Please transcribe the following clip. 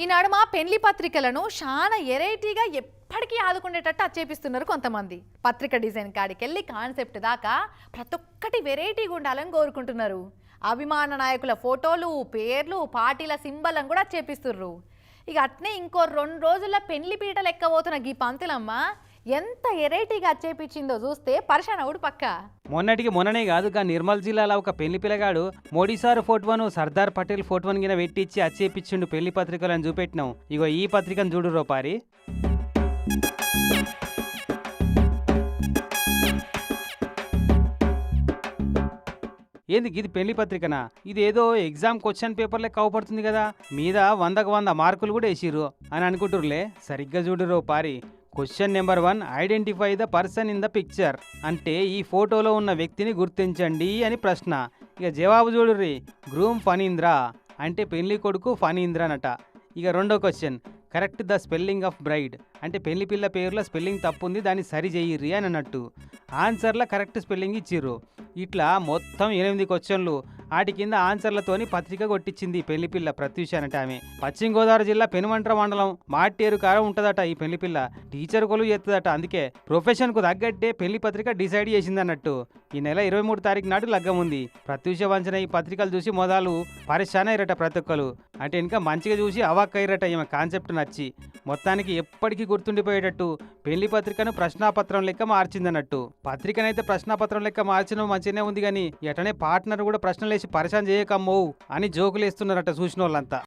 ఈనాడు మా పెళ్ళి పత్రికలను చాలా ఎరైటీగా ఎప్పటికీ ఆదుకునేటట్టు అచ్చేపిస్తున్నారు కొంతమంది. పత్రిక డిజైన్ కాడికి వెళ్ళి కాన్సెప్ట్ దాకా ప్రతి ఒక్కటి వెరైటీగా ఉండాలని కోరుకుంటున్నారు. అభిమాన నాయకుల ఫోటోలు పేర్లు పార్టీల సింబల్ కూడా చేపిస్తుర్రు ఇక అట్నే ఇంకో రెండు రోజుల పెళ్ళి పీటలు ఎక్కబోతున్న గీ పంతులమ్మ ఎంత ఎరైటీగా అచ్చేపించిందో చూస్తే పరిశాన్ పక్క. మొన్నటికి మొన్ననే కాదు గా నిర్మల్ జిల్లాలో ఒక పెళ్ళి పిల్లగాడు మోడీ సార్ ఫోటోను సర్దార్ పటేల్ ఫోటోను గిన పెట్టించి అచ్చేపించిండు పెళ్ళి పత్రికలను చూపెట్టినాం. ఇగో ఈ పత్రికను చూడు రోపారి. ఏంది ఇది పెళ్ళి పత్రికనా? ఇది ఏదో ఎగ్జామ్ క్వశ్చన్ పేపర్లే కవపడుతుంది కదా. మీద వందకు వంద మార్కులు కూడా వేసిర్రు అని అనుకుంటుర్లే సరిగ్గా చూడురో పారి question number one identify the person in the picture అంటే ఈ ఫోటోలో ఉన్న వ్యక్తిని గుర్తించండి అని ప్రశ్న. ఇక జవాబు చూడుర్రి గ్రూమ్ ఫనీంద్ర అంటే పెళ్ళి కొడుకు ఫనీంద్ర అనట ఇక రెండో question correct the spelling of bride అంటే పెళ్ళి పిల్ల పేరులో స్పెల్లింగ్ తప్పు ఉంది దాన్ని సరి చేయిర్రి అని అన్నట్టు. ఆన్సర్లో కరెక్ట్ స్పెల్లింగ్ ఇచ్చిర్రు. ఇట్లా మొత్తం ఎనిమిది క్వశ్చన్లు వాటి కింద ఆన్సర్లతోని పత్రిక కొట్టించింది పెళ్ళిపిల్ల ప్రత్యూష అనట ఆమె. పశ్చిమ గోదావరి జిల్లా పెనుమంట్ర మండలం మాట్టేరు కార ఉంటుందట ఈ పెళ్ళిపిల్ల టీచర్ కొలువు చేస్తుందట అందుకే ప్రొఫెషన్కు తగ్గట్టే పెళ్ళి పత్రిక డిసైడ్ చేసింది అన్నట్టు ఈ నెల ఇరవై మూడు తారీఖు నాడు లగ్గం ఉంది. ప్రత్యూష వంచన ఈ పత్రికలు చూసి మొదలు పరిశాన్ అయ్యారట ప్రతి ఒక్కరు. అంటే ఇంకా మంచిగా చూసి అవాక్ అయ్యారట ఈమె కాన్సెప్ట్ నచ్చి. మొత్తానికి ఎప్పటికీ గుర్తుండిపోయేటట్టు పెళ్ళి పత్రికను ప్రశ్నాపత్రం లెక్క మార్చిందన్నట్టు. పత్రికనైతే ప్రశ్నాపత్రం లెక్క మార్చడం మంచిగానే ఉంది కానీ ఎటనే పార్ట్నర్ కూడా ప్రశ్నలేసి పరిశాన్ చేయకమ్మో అని జోకులు వేస్తున్నారట చూసిన వాళ్ళంతా